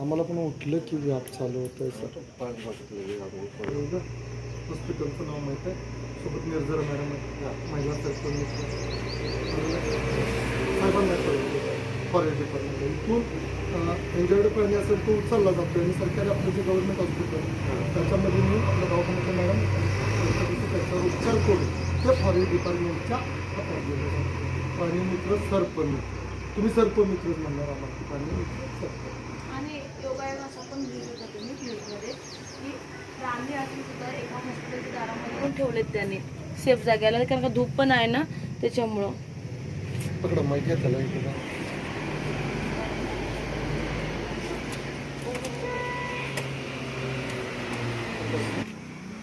आम्हाला पण उठलं की व्याप चालू होत आहे सर हॉस्पिटलचं नाव माहीत आहे. सोबत निर्जरा मॅडम महिला साहेबांना फॉरेस्ट डिपार्टमेंट. इथून एन्जॉयड प्राणी असेल तो उचलला जातो. आणि सरकारी आपलं जे गव्हर्नमेंट हॉस्पिटल त्याच्यामध्ये मी आपल्या दवाखान्याच्या मॅडम त्याच्यावर उपचार करून ते फॉरेस्ट डिपार्टमेंटच्या हातात गेलं जातं. प्राणी मित्र सरपमित्र तुम्ही सरपमित्रच म्हणणार आम्हाला. प्राणी मित्र असा पण लिहिलं जातं मी न्यूजमध्ये की प्राणी असून सुद्धा एका हॉस्पिटलच्या दारामध्ये पण ठेवलेत त्यांनी. सेफ जागेला कारण का धूप पण आहे ना त्याच्यामुळं. पकडा माहिती आहे त्याला इकडं.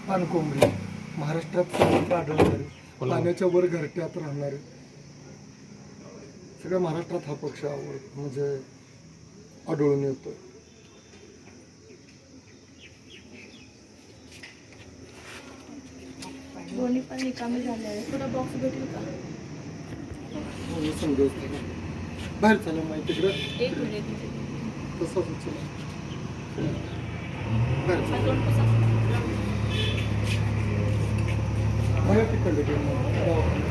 पानकोंबडी महाराष्ट्रात सर्वत्र आढळणारे पाण्याच्या वर घरट्यात राहणारे. सगळ्या महाराष्ट्रात हा पक्ष आवड म्हणजे आढळून येतो दोन्ही पण निकामी झाले आहे थोडा बॉक्स भेटेल का? समजावून बाहेर चालू माहिती तिकडं. एक मिनिट तसंच बाहेर हा चालू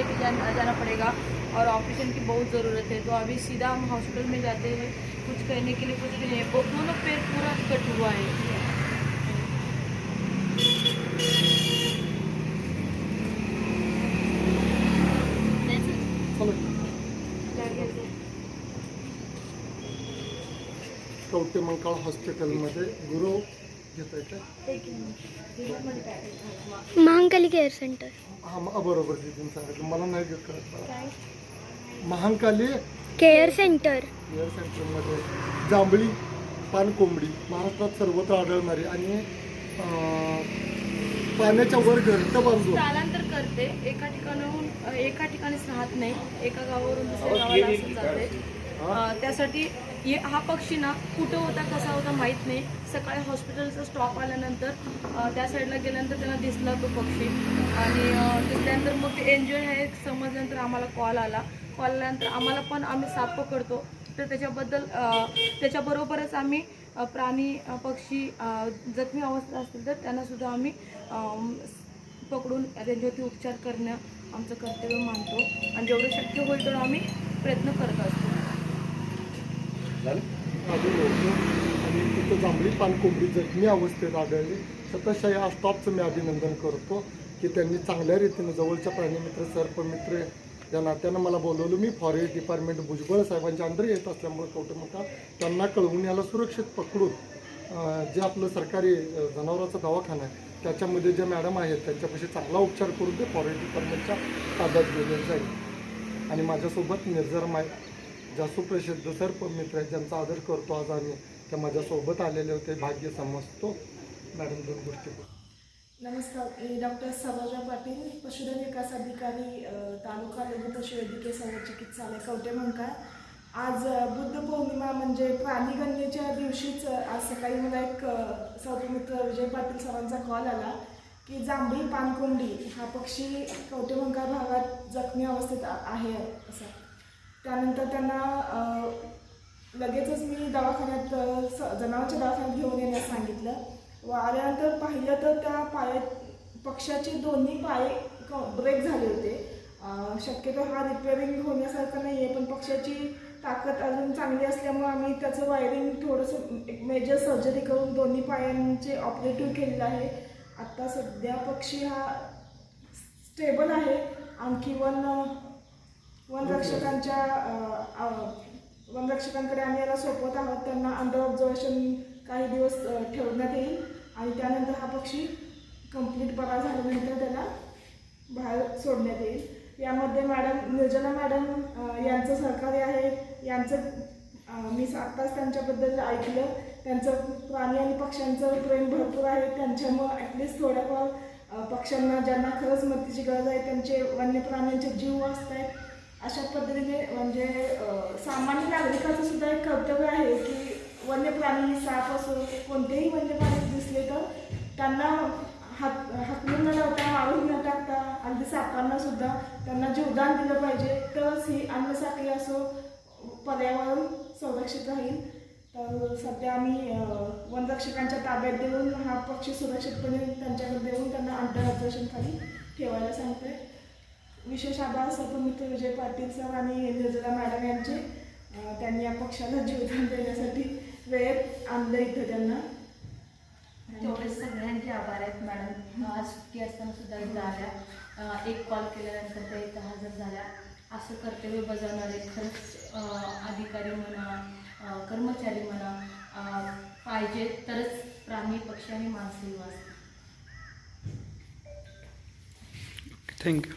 हॉस्पिटल लेके जाना जाना पड़ेगा और ऑपरेशन की बहुत ज़रूरत है। तो अभी सीधा हम हॉस्पिटल में जाते हैं। कुछ करने के लिए कुछ भी नहीं है। दोनों पैर पूरा कट हुआ है। कवटे मंकाळ हॉस्पिटलमध्ये गुरु महांकाली केअर सेंटर. हा म- बरोबर तिथून सांगितलं. मला नाही ग- कळत मला. Mahankali care centre. केअर सेंटरमध्ये जांभळी पानकोंबडी महाराष्ट्रात सर्वत्र आढळणारी आणि अं, पाण्याच्या वर घरटं बांधून. स्थलांतर करते. एका ठिकाणाहून एका ठिकाणीच राहत नाही. एका गावावरून दुसऱ्या गावाला असं जाते. त्यासाठी हा पक्षी ना कुठं होता कसा होता माहीत नाही. सकाळी हॉस्पिटलचा स्टॉप आल्यानंतर त्या साईडला गेल्यानंतर त्यांना दिसला तो पक्षी. आणि त्यानंतर मग ते एन्जॉय आहे समजल्यानंतर आम्हाला कॉल आला. कॉल आल्यानंतर आम्हाला पण आम्ही साप पकडतो. तर त्याच्याबद्दल त्याच्याबरोबरच आम्ही प्राणी पक्षी जखमी अवस्था असतील तर त्यांनासुद्धा आम्ही पकडून त्यांच्यावरती उपचार करणं आमचं कर्तव्य मानतो. आणि जेवढं शक्य होईल तेवढं आम्ही प्रयत्न करत असतो. आणि तिथं जांभळी पानकोंबडी जखमी अवस्थेत आढळली सतत या स्टॉपचं मी अभिनंदन करतो की त्यांनी चांगल्या रीतीनं जवळच्या प्राणीमित्र सर्पमित्र या नात्यानं मला बोलवलं. मी फॉरेस्ट डिपार्टमेंट भुजबळ साहेबांच्या अंडर येत असल्यामुळे कौटुंबिका त्यांना कळवून याला सुरक्षित पकडून जे आपलं सरकारी अं, जनावरांचा दवाखाना आहे त्याच्यामध्ये जे मॅडम आहेत त्यांच्यापाशी चांगला उपचार करून ते फॉरेस्ट डिपार्टमेंटच्या ताब्यात गेले जाईल. आणि माझ्यासोबत निर्जर माय ज्या सुप्रसिद्ध सर्पमित्र आहेत ज्यांचा आदर करतो आज आम्ही त्या माझ्यासोबत आलेले होते. भाग्य समजतो. मॅडम दोन गोष्टी नमस्कार. मी डॉक्टर सरोजा पाटील पशुधन विकास अधिकारी तालुका लघु पशुवैद्यकीय सर्व चिकित्सालय कवटे म्हणकार आज बुद्ध पौर्णिमा म्हणजे प्राणीगणनेच्या दिवशीच आज सकाळी मला एक अ, सर्पमित्र विजय पाटील सरांचा कॉल आला की जांभळी पानकोंडी हा पक्षी कवटे भागात जखमी अवस्थेत आहे असं. त्यानंतर त्यांना लगेचच मी दवाखान्यात स- जनावरच्या दवाखान्यात घेऊन येण्यास सांगितलं. व आल्यानंतर पाहिलं तर त्या पायात पक्षाचे दोन्ही पाय ब्रेक झाले होते. शक्यतो हा रिपेअरिंग होण्यासारखं नाही आहे पण पक्षाची ताकद अजून चांगली असल्यामुळे आम्ही त्याचं वायरिंग थोडंसं एक मेजर सर्जरी करून दोन्ही पायांचे ऑपरेटिव्ह केलेलं आहे. आत्ता सध्या पक्षी हा स्टेबल आहे. आणखी वन वनरक्षकांच्या वनरक्षकांकडे आम्ही याला सोपवत आहोत. त्यांना अंडर ऑब्झर्वेशन काही दिवस ठेवण्यात येईल. आणि त्यानंतर हा पक्षी कंप्लीट बरा झाल्यानंतर त्याला बाहेर सोडण्यात येईल. यामध्ये मॅडम निर्जना मॅडम यांचं सहकार्य आहे. यांचं मी मी आत्ताच त्यांच्याबद्दल ऐकलं. त्यांचं प्राणी आणि पक्ष्यांचं प्रेम भरपूर आहे. त्यांच्यामुळं ॲटलिस्ट थोड्याफार पक्ष्यांना ज्यांना खरंच मदतीची गरज आहे त्यांचे वन्य प्राण्यांचे जीव वाचत आहेत अशा पद्धतीने म्हणजे सामान्य नागरिकाचं सुद्धा एक कर्तव्य आहे की वन्य प्राणी साप असो कोणतेही वन्य प्राणी दिसले तर त्यांना हात हाकलून न लावता मारून न टाकता अगदी सापांना सुद्धा त्यांना जीवदान दिलं पाहिजे. तरच ही अन्नसाखळी असो पर्यावरण संरक्षित राहील. तर सध्या आम्ही वनरक्षकांच्या ताब्यात देऊन हा पक्षी सुरक्षितपणे त्यांच्याकडे देऊन त्यांना अंतरादर्शनखाली ठेवायला सांगतोय. विशेष आभार सर्पमित्र विजय पाटील सर आणि निर्जला मॅडम यांचे. त्यांनी या पक्षाला जीवदान देण्यासाठी वेळेत आणलं इथं त्यांना. तेवढे सगळ्यांचे आभार आहेत मॅडम. आज सुट्टी असताना सुद्धा इथं आल्या. एक कॉल केल्यानंतर त्या इथं हजर झाल्या. असं कर्तव्य बजावणारे खरंच अधिकारी म्हणा कर्मचारी म्हणा पाहिजे तरच प्राणी पक्षी आणि माणसंही वाचतात थँक्यू